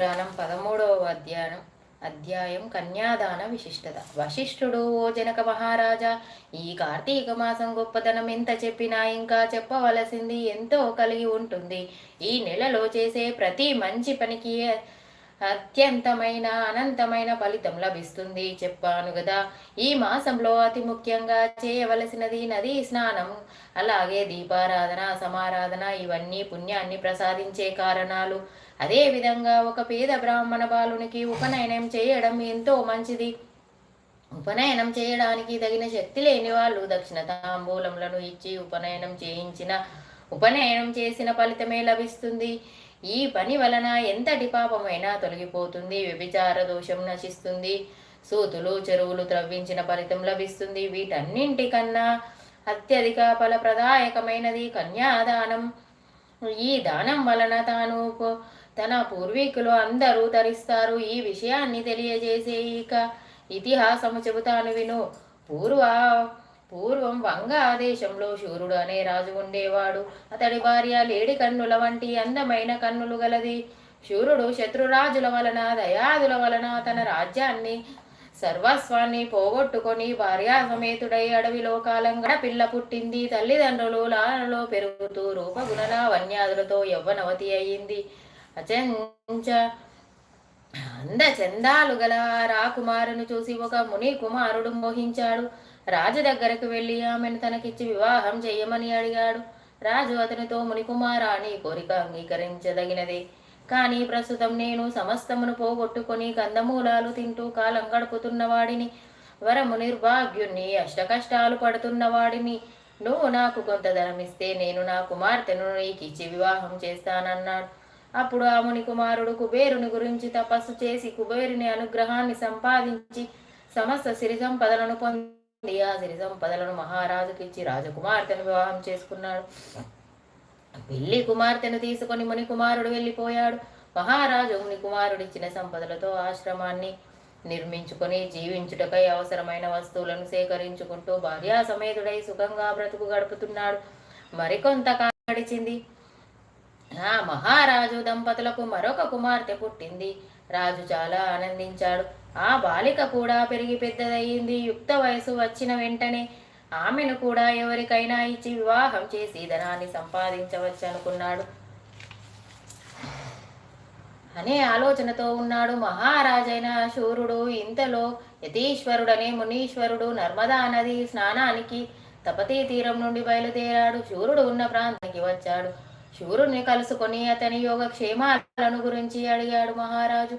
పురాణం పదమూడవ అధ్యాయం అధ్యాయం కన్యాదాన విశిష్టత. వశిష్ఠుడు ఓ జనక మహారాజా ఈ కార్తీక మాసం గొప్పతనం ఎంత చెప్పినా ఇంకా చెప్పవలసింది ఎంతో కలిగి ఉంటుంది. ఈ నెలలో చేసే ప్రతి మంచి పనికి అత్యంతమైన అనంతమైన ఫలితం లభిస్తుంది. చెప్పాను కదా ఈ మాసంలో అతి ముఖ్యంగా చేయవలసినది నదీ స్నానం అలాగే దీపారాధన సమారాధన ఇవన్నీ పుణ్యాన్ని ప్రసాదించే కారణాలు. అదేవిధంగా ఒక పేద బ్రాహ్మణ బాలునికి ఉపనయనం చేయడం ఎంతో మంచిది. ఉపనయనం చేయడానికి తగిన శక్తి లేని వాళ్ళు దక్షిణ తాంబూలములను ఇచ్చి ఉపనయనం చేయించిన ఉపనయనం చేసిన ఫలితమే లభిస్తుంది. ఈ పని వలన ఎంతటి పాపమైనా తొలగిపోతుంది వ్యభిచార దోషం నశిస్తుంది సూతులు చెరువులు త్రవ్వించిన ఫలితం లభిస్తుంది. వీటన్నింటికన్నా అత్యధిక ఫలప్రదాయకమైనది కన్యాదానం. ఈ దానం వలన తాను తన పూర్వీకులు అందరూ తరిస్తారు. ఈ విషయాన్ని తెలియజేసే ఇక ఇతిహాసము చెబుతాను విను. పూర్వ పూర్వం వంగా దేశంలో శూరుడు అనే రాజు ఉండేవాడు. అతడి భార్య లేడి కన్నుల వంటి అందమైన కన్నులు గలది. శూరుడు శత్రురాజుల వలన దయాదుల వలన తన రాజ్యాన్ని సర్వస్వాన్ని పోగొట్టుకొని భార్యా సమేతుడై అడవిలో కాలంగా పిల్ల పుట్టింది. తల్లిదండ్రులు లాలలో పెరుగుతూ రూపగుణల వన్యాదులతో యవ్వనవతి అయ్యింది అచంచ. అంద చందాలు గల రాకుమారును చూసి ఒక ముని కుమారుడు మోహించాడు. రాజు దగ్గరకు వెళ్ళి ఆమెను తనకిచ్చి వివాహం చేయమని అడిగాడు. రాజు అతనితో మునికుమారా నీ కోరిక అంగీకరించదగినదే. కానీ ప్రస్తుతం నేను సమస్తమును పోగొట్టుకొని కందమూలాలు తింటూ కాలం గడుపుతున్న వాడిని. వరము నిర్భాగ్యుణ్ణి అష్టకష్టాలు పడుతున్న వాడిని. నువ్వు నాకు కొంత ధనమిస్తే నేను నా కుమార్తెను నీకిచ్చి వివాహం చేస్తానన్నాడు. అప్పుడు ఆ ముని కుమారుడు కుబేరుని గురించి తపస్సు చేసి కుబేరుని అనుగ్రహాన్ని సంపాదించి సమస్త సిరి సంపదలను పొంది ఆ సిరి సంపదలను మహారాజుకిచ్చి రాజకుమార్తెను వివాహం చేసుకున్నాడు. పెళ్ళి కుమార్తెను తీసుకొని ముని కుమారుడు వెళ్ళిపోయాడు. మహారాజు ముని కుమారుడిచ్చిన సంపదలతో ఆశ్రమాన్ని నిర్మించుకొని జీవించుటకై అవసరమైన వస్తువులను సేకరించుకుంటూ భార్యా సమేతుడై సుఖంగా బ్రతుకు గడుపుతున్నాడు. మరికొంత కాలం గడిచింది ఆ మహారాజు దంపతులకు మరొక కుమార్తె పుట్టింది. రాజు చాలా ఆనందించాడు. ఆ బాలిక కూడా పెరిగి పెద్దదయ్యింది. యుక్త వయసు వచ్చిన వెంటనే ఆమెను కూడా ఎవరికైనా ఇచ్చి వివాహం చేసి ధనాన్ని సంపాదించవచ్చు అనుకున్నాడు అనే ఆలోచనతో ఉన్నాడు మహారాజైన శూరుడు ఇంతలో యతీశ్వరుడనే మునీశ్వరుడు నర్మదా నది స్నానానికి తపతీ తీరం నుండి బయలుదేరాడు. శూరుడు ఉన్న ప్రాంతానికి వచ్చాడు. శూరుణ్ణి కలుసుకొని అతని యోగ క్షేమాలను గురించి అడిగాడు మహారాజు.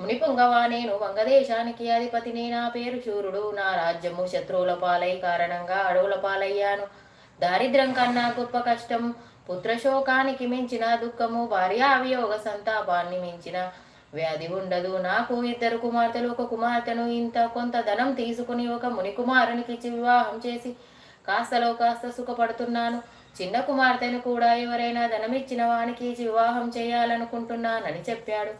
మునిపుంగవా నేను వంగదేశానికి అధిపతిని. నా పేరు శూరుడు. నా రాజ్యము శత్రువుల పాలై కారణంగా అడవుల పాలయ్యాను. దారిద్ర్యం కన్నా గొప్ప కష్టం పుత్రశోకానికి మించిన దుఃఖము భార్యా అవియోగ సంతాపాన్ని మించిన వ్యాధి ఉండదు. నాకు ఇద్దరు కుమార్తెలు. ఒక కుమార్తెను ఇంత కొంత ధనం తీసుకుని ఒక ముని కుమారునికి ఇచ్చి వివాహం చేసి కాస్తలో కాస్త సుఖపడుతున్నాను. చిన్న కుమార్తెను కూడా ఎవరైనా ధనమిచ్చిన వానికి వివాహం చేయాలనుకుంటున్నానని చెప్పాడు.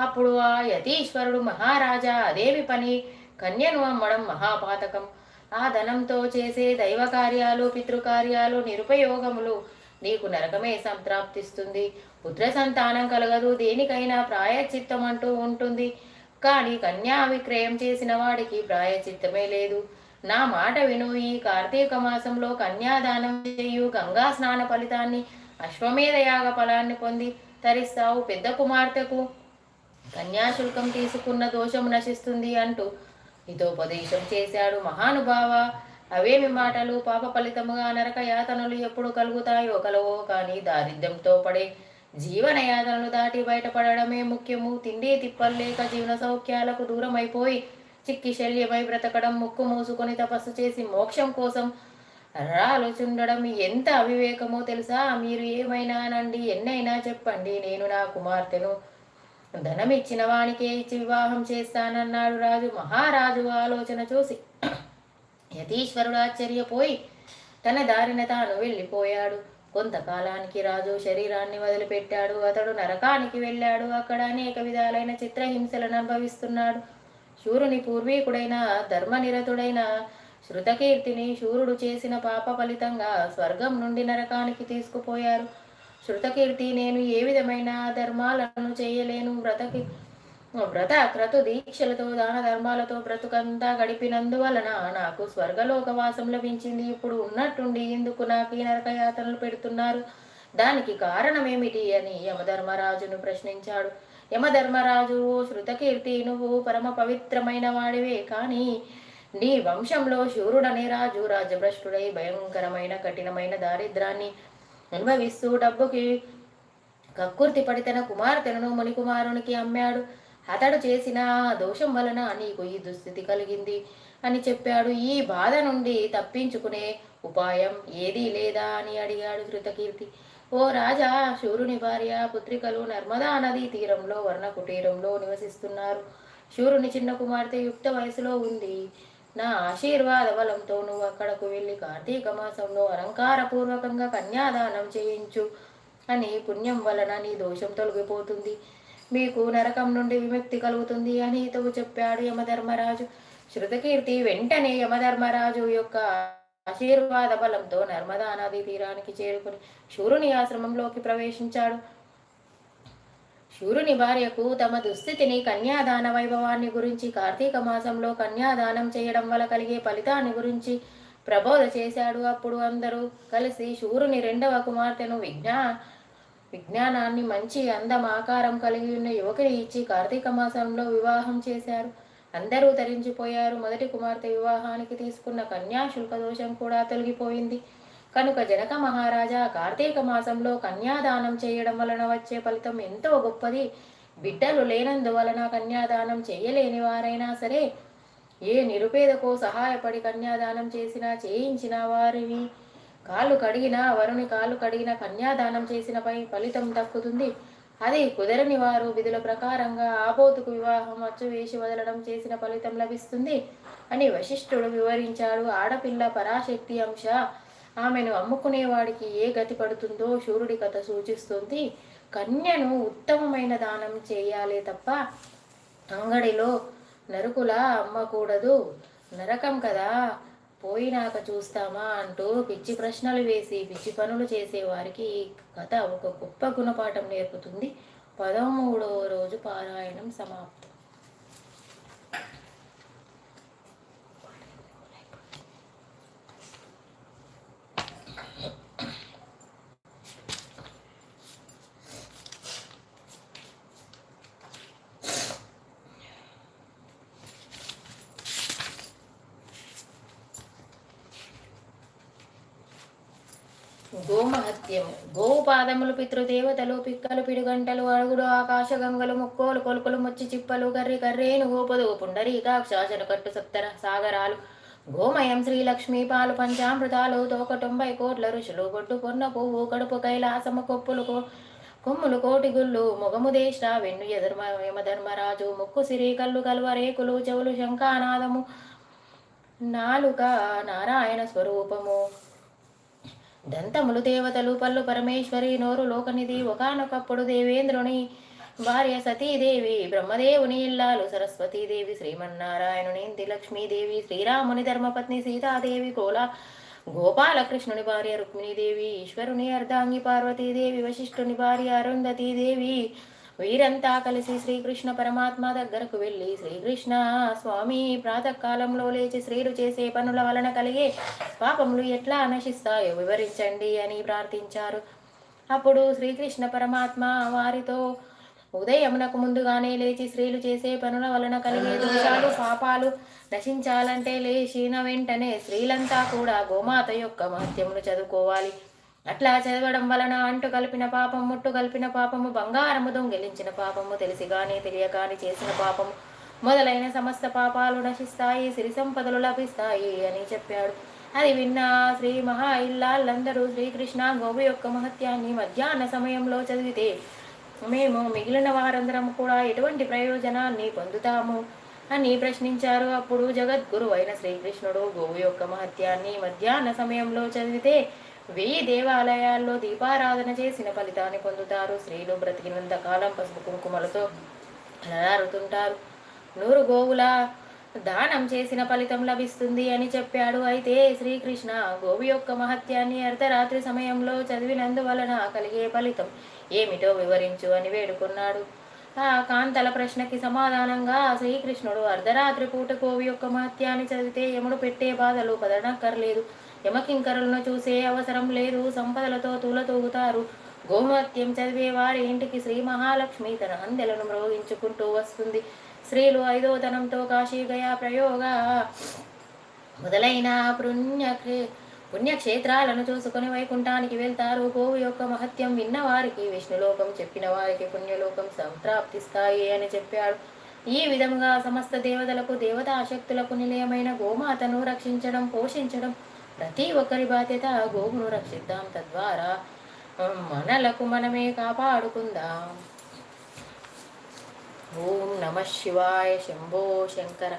అప్పుడు ఆ యతీశ్వరుడు మహారాజా అదేమి పని కన్యను అమ్మడం మహాపాతకం. ఆ ధనంతో చేసే దైవ కార్యాలు పితృకార్యాలు నిరుపయోగములు నీకు నరకమే సంప్రాప్తిస్తుంది. పుత్ర సంతానం కలగదు దేనికైనా ప్రాయచిత్తం అంటూ ఉంటుంది. కానీ కన్యా విక్రయం చేసిన వాడికి ప్రాయచిత్తమే లేదు. నా మాట విను. ఈ కార్తీక మాసంలో కన్యాదానం చేయు గంగా స్నాన ఫలితాన్ని అశ్వమేధ యాగ ఫలాన్ని పొంది తరిస్తావు పెద్ద కుమార్తెకు. కన్యాశుల్కం తీసుకున్న దోషం నశిస్తుంది అంటూ హితోపదేశం చేశాడు మహానుభావ. అవేమి మాటలు పాప ఫలితముగా నరక యాతనలు ఎప్పుడు కలుగుతాయో కలవో కానీ దారిద్ర్యంతో పడే జీవన యాతనలు దాటి బయటపడడమే ముఖ్యము. తిండి తిప్పలు లేక జీవన సౌఖ్యాలకు దూరం అయిపోయి చిక్కి శల్యమై బ్రతకడం ముక్కు మూసుకొని తపస్సు చేసి మోక్షం కోసం రాలుచుండడం ఎంత అవివేకమో తెలుసా? మీరు ఏమైనా అనండి ఎన్నైనా చెప్పండి. నేను నా కుమార్తెను ధనం ఇచ్చిన వానికే ఇచ్చి వివాహం చేస్తానన్నాడు రాజు. మహారాజు ఆలోచన చూసి యతీశ్వరుడు ఆశ్చర్యపోయి తన దారిన తాను వెళ్ళిపోయాడు. కొంతకాలానికి రాజు శరీరాన్ని వదిలిపెట్టాడు. అతడు నరకానికి వెళ్ళాడు. అక్కడ అనేక విధాలైన చిత్రహింసలను అనుభవిస్తున్నాడు. శూరుని పూర్వీకుడైన ధర్మనిరతుడైన శృతకీర్తిని శూరుడు చేసిన పాప ఫలితంగా స్వర్గం నుండి నరకానికి తీసుకుపోయారు. శృతకీర్తి నేను ఏ విధమైన ధర్మాలను చేయలేను. వ్రతకి వ్రత క్రతు దీక్షలతో దాన ధర్మాలతో బ్రతుకంతా గడిపినందువలన నాకు స్వర్గలోకవాసం లభించింది. ఇప్పుడు ఉన్నట్టుండి ఎందుకు నాకు ఈ నరకయాతనలు పెడుతున్నారు. దానికి కారణమేమిటి అని యమధర్మరాజును ప్రశ్నించాడు. యమధర్మరాజు శృతకీర్తి నువ్వు పరమ పవిత్రమైన వాడివే. కానీ నీ వంశంలో శూరుడనే రాజు. రాజభ్రష్టుడై భయంకరమైన కఠినమైన దారిద్రాన్ని అనుభవిస్తూ డబ్బుకి కక్కుర్తి పడి తన కుమార్తెను మునికుమారునికి అమ్మాడు. అతడు చేసిన దోషం వలన నీకు ఈ దుస్థితి కలిగింది అని చెప్పాడు. ఈ బాధ నుండి తప్పించుకునే ఉపాయం ఏదీ లేదా అని అడిగాడు కృతకీర్తి ఓ రాజా శూరుని భార్య పుత్రికలు నర్మదా నదీ తీరంలో వర్ణ కుటీరంలో నివసిస్తున్నారు. శూరుని చిన్న కుమార్తె యుక్త వయసులో ఉంది. నా ఆశీర్వాద బలంతో నువ్వు అక్కడకు వెళ్ళి కార్తీక మాసంలో అలంకారపూర్వకంగా కన్యాదానం చేయించు అని పుణ్యం వలన నీ దోషం తొలగిపోతుంది. మీకు నరకం నుండి విముక్తి కలుగుతుంది అని ఇతవు చెప్పాడు యమధర్మరాజు. శృతకీర్తి వెంటనే యమధర్మరాజు యొక్క ఆశీర్వాద బలంతో నర్మదా నదీ తీరానికి చేరుకుని శూరుని ఆశ్రమంలోకి ప్రవేశించాడు. శూరుని భార్యకు తమ దుస్థితిని కన్యాదాన వైభవాన్ని గురించి కార్తీక మాసంలో కన్యాదానం చేయడం వల్ల కలిగే ఫలితాన్ని గురించి ప్రబోధ చేశాడు. అప్పుడు అందరూ కలిసి శూరుని రెండవ కుమార్తెను విజ్ఞా విజ్ఞానాన్ని మంచి అందం ఆకారం కలిగి ఉన్న యువకుని ఇచ్చి కార్తీక మాసంలో వివాహం చేశారు. అందరూ తరించిపోయారు మొదటి కుమార్తె వివాహానికి తీసుకున్న కన్యా దోషం కూడా తొలగిపోయింది. కనుక జనక మహారాజా కార్తీక మాసంలో కన్యాదానం చేయడం వలన వచ్చే ఫలితం ఎంతో గొప్పది. బిడ్డలు లేనందువలన కన్యాదానం చేయలేని వారైనా సరే ఏ నిరుపేదకో సహాయపడి కన్యాదానం చేసినా చేయించిన వారిని కాళ్ళు కడిగినా వరుని కాళ్ళు కడిగిన కన్యాదానం చేసిన పై ఫలితం దక్కుతుంది. అది కుదరని వారు విధుల ప్రకారంగా ఆబోతుకు వివాహం అచ్చు వేసి వదలడం చేసిన ఫలితం లభిస్తుంది అని వశిష్ఠుడు వివరించాడు ఆడపిల్ల పరాశక్తి అంశ. ఆమెను అమ్ముకునేవాడికి ఏ గతి పడుతుందో శూరుడి కథ సూచిస్తుంది. కన్యను ఉత్తమమైన దానం చేయాలే తప్ప అంగడిలో నరుకులా అమ్మకూడదు. నరకం కదా. పోయినాక చూస్తామా అంటూ పిచ్చి ప్రశ్నలు వేసి పిచ్చి పనులు చేసేవారికి ఈ కథ ఒక గొప్ప గుణపాఠం నేర్పుతుంది. పదమూడవ రోజు పారాయణం సమాప్తం. గోమహత్యము. గోవు పాదములు పితృదేవతలు పిక్కలు పిడుగంటలు అడుగుడు ఆకాశ గంగలు ముక్కోలు కొలుకులు ముచ్చి చిప్పలు కర్రి కర్రేను గోపదు పుండరీకాక్షాచన కట్టు సప్తర సాగరాలు. గోమయం శ్రీలక్ష్మీ పాలు పంచామృతాలు తోక తొంభై కోట్ల ఋషులు బొడ్డు పొన్న పువ్వు కడుపు కైలాసము కొప్పులు కో కొమ్ములు కోటి గుళ్ళు మొగము దేశ వెన్ను యధర్మ యమధర్మరాజు ముక్కు సిరి కళ్ళు కలువరేకులు చెవులు శంఖానాదము నాలుక నారాయణ స్వరూపము. దంతములు దేవతలు పళ్ళు పరమేశ్వరి నోరు లోకనిధి ఒకనొకప్పుడు దేవేంద్రుని భార్య సతీదేవి బ్రహ్మదేవుని ఇల్లాలు సరస్వతీదేవి శ్రీమన్నారాయణుని ఇంటి లక్ష్మీదేవి శ్రీరాముని ధర్మపత్ని సీతాదేవి కోలా గోపాలకృష్ణుని భార్య రుక్మిణీదేవి ఈశ్వరుని అర్ధాంగి పార్వతీదేవి వశిష్ఠుని భార్య అరుంధతీదేవి వీరంతా కలిసి శ్రీకృష్ణ పరమాత్మ దగ్గరకు వెళ్ళి శ్రీకృష్ణ స్వామి ప్రాతకాలంలో లేచి స్త్రీలు చేసే పనుల వలన కలిగే పాపములు ఎట్లా నశిస్తాయో వివరించండి అని ప్రార్థించారు. అప్పుడు శ్రీకృష్ణ పరమాత్మ వారితో ఉదయమునకు ముందుగానే లేచి స్త్రీలు చేసే పనుల వలన కలిగే దోషాలు పాపాలు నశించాలంటే లేచిన వెంటనే స్త్రీలంతా కూడా గోమాత యొక్క మహత్యమును చదువుకోవాలి. అట్లా చదవడం వలన అంటు కలిపిన పాపం ముట్టు కలిపిన పాపము బంగారము దొంగిలించిన పాపము తెలిసి గాని తెలియగాని చేసిన పాపము. మొదలైన సమస్త పాపాలు నశిస్తాయి సిరి సంపదలు లభిస్తాయి అని చెప్పాడు. అది విన్న శ్రీ మహా ఇల్లాళ్ళందరూ శ్రీకృష్ణ గోవు యొక్క మహత్యాన్ని మధ్యాహ్న సమయంలో చదివితే మేము మిగిలిన వారందరం కూడా ఎటువంటి ప్రయోజనాన్ని పొందుతాము? అని ప్రశ్నించారు. అప్పుడు జగద్గురు అయిన శ్రీకృష్ణుడు గోవు యొక్క మహత్యాన్ని మధ్యాహ్న సమయంలో చదివితే వెయ్యి దేవాలయాల్లో దీపారాధన చేసిన ఫలితాన్ని పొందుతారు. స్త్రీలు బ్రతికినంత కాలం పసుపు కుంకుమలతో అలరారుతుంటారు. నూరు గోవుల దానం చేసిన ఫలితం లభిస్తుంది అని చెప్పాడు. అయితే శ్రీకృష్ణ గోవు యొక్క మహత్యాన్ని అర్ధరాత్రి సమయంలో చదివినందువలన కలిగే ఫలితం ఏమిటో వివరించు అని వేడుకున్నాడు. ఆ కాంతల ప్రశ్నకి సమాధానంగా శ్రీకృష్ణుడు అర్ధరాత్రి పూట గోవు యొక్క మహత్యాన్ని చదివితే యముడు పెట్టే బాధలు పదనక్కర్లేదు యమకింకరులను చూసే అవసరం లేదు. సంపదలతో తూలతూగుతారు. గోమత్యం చదివే వారి ఇంటికి శ్రీ మహాలక్ష్మి తన అందెలను మ్రోగించుకుంటూ వస్తుంది. స్త్రీలు ఐదో ధనంతో కాశీగయ ప్రయోగ మొదలైన పుణ్య పుణ్యక్షేత్రాలను చూసుకుని వైకుంఠానికి వెళ్తారు. గోవు యొక్క మహత్యం విన్నవారికి విష్ణులోకం చెప్పిన వారికి పుణ్యలోకం సంప్రాప్తిస్తాయి అని చెప్పాడు. ఈ విధంగా సమస్త దేవతలకు దేవతాశక్తులకు నిలయమైన గోమాతను రక్షించడం పోషించడం ప్రతి ఒక్కరి బాధ్యత గోవును రక్షిద్దాం తద్వారా మనలకు మనమే కాపాడుకుందాం. ఓం నమ శివాయ శంభో శంకర.